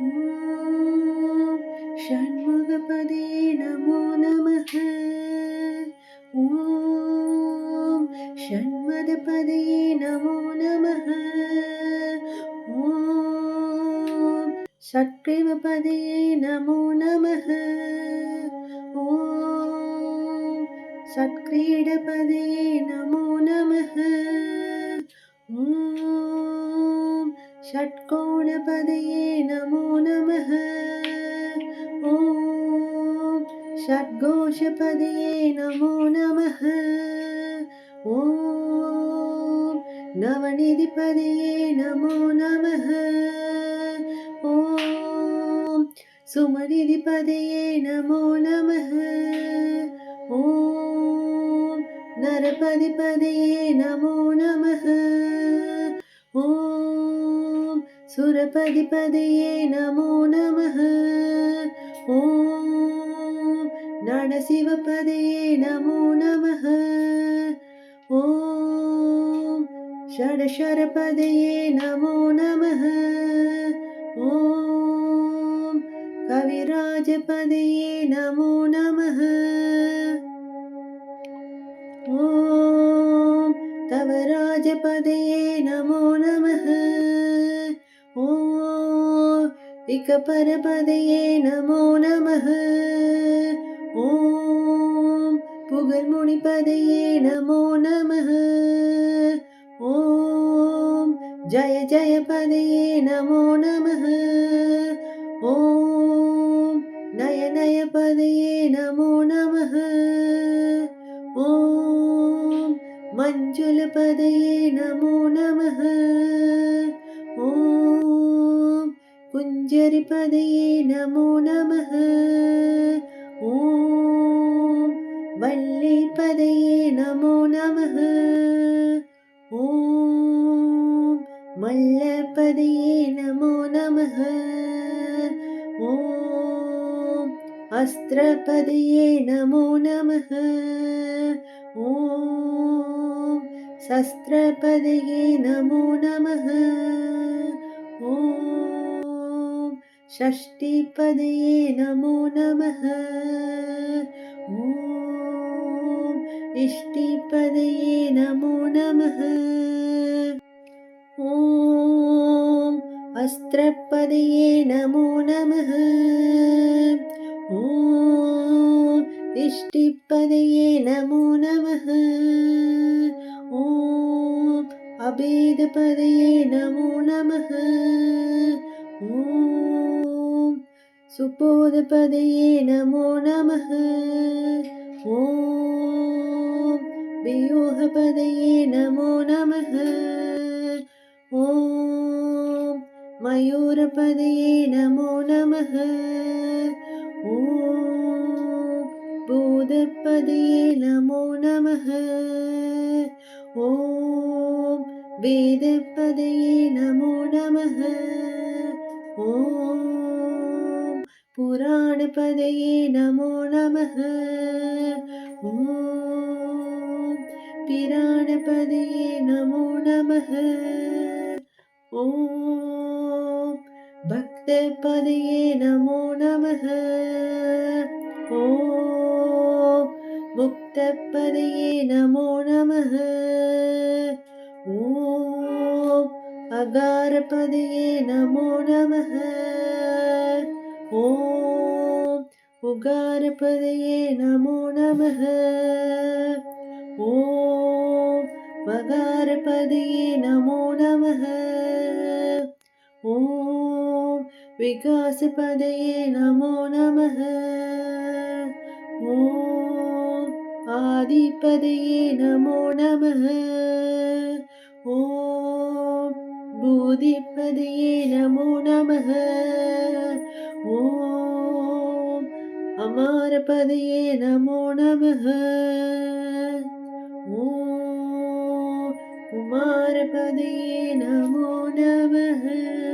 ஓம் ஷண்முகபதே நமோ நமக ஓம் ஷண்மதபதே நமோ நமக ஓம் சத்ரேவபதே நமோ நமக ஓம் சத்க்ரீடபதே நமோ நமக ஓம் षट्क्रीडपदे नमो नमः ॐ षट्कोणपदे नमो नमः ॐ षड्घोषपदे नमो नमः ॐ नवनिधिपदे नमो नमः ॐ सुमनिधिपदे नमो नमः ॐ சுரபதிபதையே நமோ நம ஓம் நடசிவபதையே நமோ நம ஓம் ஷடஷரபதையே நமோ நம ஓம் கவிராஜபதையே நமோ நம ஓம் தவராஜபதையே நமோ நம ओ இக்கப்பரபதையே நமோ நமः ஓம் புகழ்முனிபதையே நமோ நமः ஓம் ஜய ஜய பதையே நமோ நமः ஓம் நய நய பதையே நமோ நமः ஓம் மஞ்சுள பதையே நமோ நமः ஓம் குஞ்சரிபதையே நமோ நமக ஓம் வள்ளிபதையே நமோ நமக ஓம் மல்லபதையே நமோ நமக ஓம் அஸ்திரபதையே நமோ நமக ஓம் சஸ்திரபதையே நமோ நமக ஓம் षष्टिपदये नमो नमः। ॐ इष्टिपदये नमो नमः। ॐ अस्त्रपदये नमो नमः। ॐ इष्टिपदये नमो नमः। ॐ अभेदपदये नमो नमः। ॐ सुपोदपदये नमो नमः ॐ वियोहपदये नमो नमः ॐ मयूरपदये नमो नमः ॐ बोधपदये नमो नमः ॐ वेदपदये नमो नमः ॐ पुराणपदये नमो नमः ॐ पिराणपदये नमो नमः ॐ भक्तपदये नमो नमः ॐ मुक्तपदये नमो नमः ॐ अगारपदये नमो नमः ॐ உகாரபதையே நமோ நம ஓம் மகாரபதையே நமோ நம ஓம் விகாசபதையே நமோ நம ஓம் ஆதிபதையே நமோ நம ஓம் பூதிபதையே நமோ நம ஓம் அமாரபதையே நமோ நமக. ஓம் குமாரபதையே நமோ நமக.